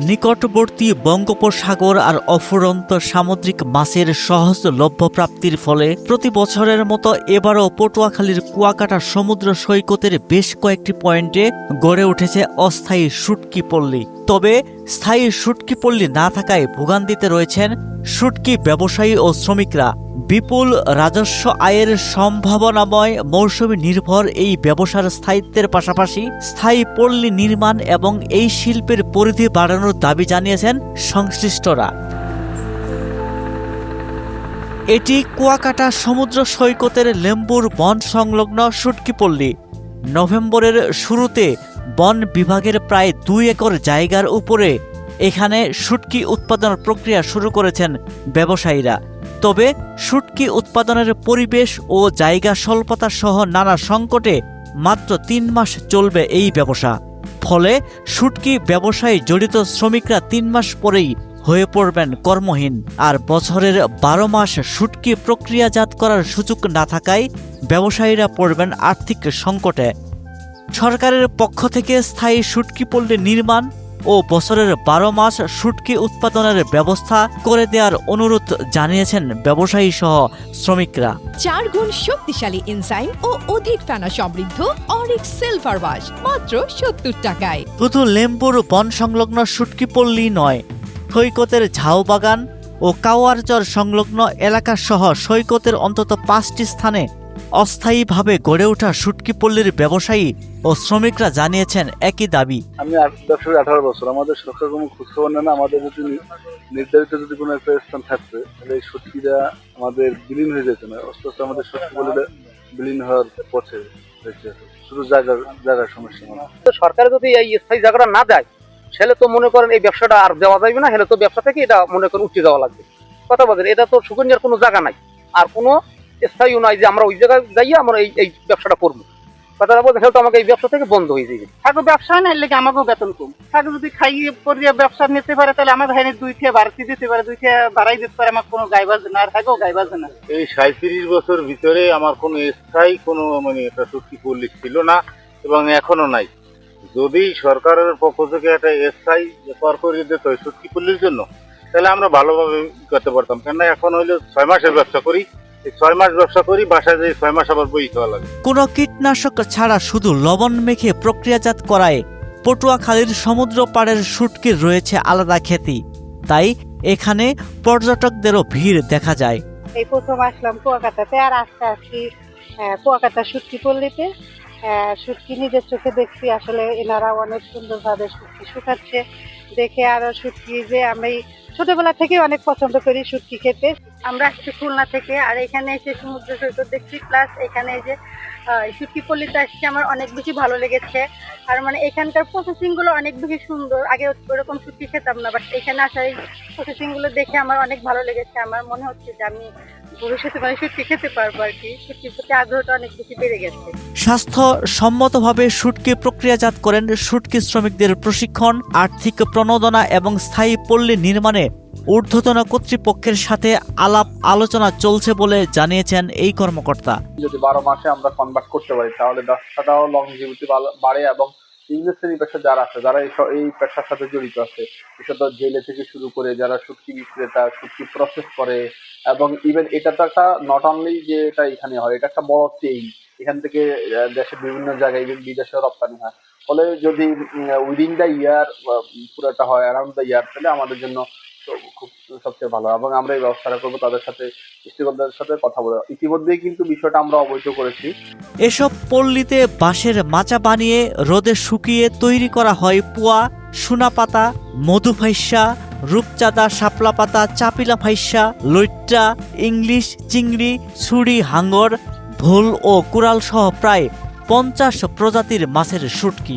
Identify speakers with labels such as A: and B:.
A: নিকটবর্তী বঙ্গোপসাগর আর অফুরন্ত সামুদ্রিক মাছের সহজলভ্য প্রাপ্তির ফলে প্রতি বছরের মতো এবারও পটুয়াখালীর কুয়াকাটা সমুদ্র সৈকতের বেশ কয়েকটি পয়েন্টে গড়ে উঠেছে অস্থায়ী শুটকি পল্লী। তবে স্থায়ী শুটকি পল্লী না থাকায় ভোগান্তিতে রয়েছেন শুটকি ব্যবসায়ী ও শ্রমিকরা বিপুল রাজস্ব আয়ের সম্ভাবনাময় মৌসুমী নির্ভর এই ব্যবসার স্থায়িত্বের পাশাপাশি স্থায়ী পল্লী নির্মাণ এবং এই শিল্পের পরিধি বাড়ানোর দাবি জানিয়েছেন সংশ্লিষ্টরা। এটি কুয়াকাটা সমুদ্র সৈকতের লেম্বুর বন সংলগ্ন শুটকি পল্লী। নভেম্বরের শুরুতে বন বিভাগের প্রায় দুই একর জায়গার উপরে এখানে শুটকি উৎপাদন প্রক্রিয়া শুরু করেছেন ব্যবসায়ীরা। তবে শুটকি উৎপাদনের পরিবেশ ও জায়গা স্বল্পতা সহ নানা সংকটে মাত্র তিন মাস চলবে এই ব্যবসা। ফলে শুটকি ব্যবসায় জড়িত শ্রমিকরা তিন মাস পরেই হয়ে পড়বেন কর্মহীন। আর বছরের বারো মাস শুটকি প্রক্রিয়াজাত করার সুযোগ না থাকায় ব্যবসায়ীরা পড়বেন আর্থিক সংকটে। সরকারের পক্ষ থেকে স্থায়ী শুটকি পল্লী নির্মাণ ও বছরের বারো মাস শুটকি উৎপাদনের ব্যবস্থা করে দেওয়ার অনুরোধ জানিয়েছেন ব্যবসায়ী সহ শ্রমিকরা।
B: চার গুণ শক্তিশালী এনজাইম ও অধিক ফেনা সমৃদ্ধ অরিক সিলভার ওয়াশ মাত্র সত্তর টাকায়।
A: শুধু লেম্বুর বন সংলগ্ন শুটকি পল্লী নয় সৈকতের ঝাউ বাগান ও কাওয়ারচর সংলগ্ন এলাকা সহ সৈকতের অন্তত পাঁচটি স্থানে অস্থায়ীভাবে গড়ে ওঠা শুটকি পল্লীর ব্যবসায়ী ও শ্রমিকরা জানিয়েছেন একই দাবি।
C: আমি ব্যবসায়ী আঠারো বছর। আমাদের সরকার কোনো খোঁজখবর নেয় না আমাদের যদি নির্ধারিত যদি কোনো একটা স্থান থাকতো তাহলে এই সত্যিটা আমাদের বিলীন হয়ে যেত না। আস্তে আস্তে আমাদের সত্যি বলে বিলীন হওয়ার পথে শুধু জায়গার জায়গার সমস্যা
D: তো সরকার যদি এই স্থায়ী জায়গাটা না দেয় সেলে তো মনে করেন এই ব্যবসাটা আর দেওয়া যাবে না হেলে তো ব্যবসা থেকে এটা মনে করেন উঠে যাওয়া লাগবে। কথা বলেন এটা তো সুকন্যার কোনো জায়গা নাই। আর কোনো স্থায়ী নাই যে আমরা ওই জায়গায় যাইয়ে আমরা এই এই ব্যবসাটা করব। কথাটা বলতে তো আমাকে এই ব্যবসা থেকে বন্ধ হয়ে যাবে
E: থাকো ব্যবসা না এর লেগে আমাকেও বেতন কম। থাকো যদি খাইয়ে পরিয়ে ব্যবসা নিতে পারে তাহলে আমার ভাইয়ের দুই থেকে বাড়তি দিতে পারে দুই থেকে বাড়াই দিতে পারে আমার কোনো গায়ে বাজে না আর থাকেও গায়ে বাজে না।
F: এই সাঁত্রিশ বছর ভিতরে আমার কোনো স্থায়ী কোনো মানে একটা চুক্তি পল্লী ছিল না এবং এখনও নাই। যদি সরকারের পক্ষ থেকে একটা স্থায়ী কর করে দিত ওই চুক্তি পল্লীর জন্য তাহলে আমরা ভালোভাবে করতে পারতাম। কেননা এখন হইল ছয় মাসের ব্যবসা করি ছয় মাস ব্যবসা করি বাসায় যাই ছয় মাস আবার বই খাওয়া লাগে।
A: কোনো কীটনাশক ছাড়া শুধু লবণ মেখে প্রক্রিয়াজাত করায় পটুয়াখালীর সমুদ্র পাড়ের শুটকির রয়েছে আলাদা খ্যাতি। তাই এখানে পর্যটকদেরও ভিড় দেখা যায়।
E: এই প্রথম আসলাম কুয়াকাটাতে আর আজকে আসছি কুয়াকাটা সুটকি পল্লীতে। শুটকি নিজের চোখে দেখছি আসলে এনারা অনেক সুন্দরভাবে শুটকি শুকাচ্ছে। দেখে আরও শুটকি যে আমি ছোটবেলা থেকে অনেক পছন্দ করি শুটকি খেতে। আমরা আসছি খুলনা থেকে, আর এখানে এসে সমুদ্র সৈকত দেখছি প্লাস এখানে যে শুটকি পল্লীতে আসছি, আমার অনেক বেশি ভালো লেগেছে। আর মানে এখানকার প্রসেসিংগুলো অনেক বেশি সুন্দর। আগে ওরকম শুটকি খেতাম না বাট এখানে আসার এই প্রসেসিংগুলো দেখে আমার অনেক ভালো লেগেছে। আমার মনে হচ্ছে যে আমি ভবিষ্যতে মানে শুটকি খেতে পারব আর কি। শুটকির প্রতি আগ্রহটা অনেক বেশি বেড়ে গেছে।
A: স্বাস্থ্য সম্মতভাবে শুটকি প্রক্রিয়াজাত করেন শুটকি শ্রমিকদের প্রশিক্ষণ, আর্থিক প্রণোদনা এবং স্থায়ী পল্লী নির্মাণে ঊর্ধ্বতন কর্তৃপক্ষের সাথে আলাপ আলোচনা চলছে বলে জানিয়েছেন এই কর্মকর্তা।
C: যদি বারো মাসে আমরা কনভার্ট করতে পারি, তাহলে ব্যবসাটাও লংজিভিটি বাড়ে এবং বিজনেস শ্রেণি পেশা যারা আছে, যারা এই পেশার সাথে জড়িত আছে বিশেষত জেলে থেকে শুরু করে যারা শুটকি বিক্রেতা শুটকি প্রসেস করে এবং ইভেন এটা তো একটা নট অনলি যে এটা এখানে হয়, এটা একটা বড় চেইন এখান থেকে দেশের বিভিন্ন জায়গায় ইভেন বিদেশে রপ্তানি হয়। ফলে যদি উইদিন দ্য ইয়ার পুরোটা হয় অ্যারাউন্ড দ্য ইয়ার তাহলে আমাদের জন্য খুব সবচেয়ে ভালো। এবং আমরা এই ব্যবস্থাটা করব তাদের সাথে স্টেকহোল্ডারের সাথে কথা বলে। ইতিমধ্যেই কিন্তু বিষয়টা আমরা অবহিত করেছি।
A: এসব পল্লীতে বাঁশের মাচা বানিয়ে রোদে শুকিয়ে তৈরি করা হয় পুয়া সোনা পাতা মধু ফাইসা রূপচাঁদা শাপলা পাতা চাপিলা ফাইসা লইট্টা ইংলিশ, চিংড়ি, ছুরি, হাঙ্গর, ভোল ও কুড়াল সহ প্রায় পঞ্চাশ প্রজাতির মাছের শুটকি।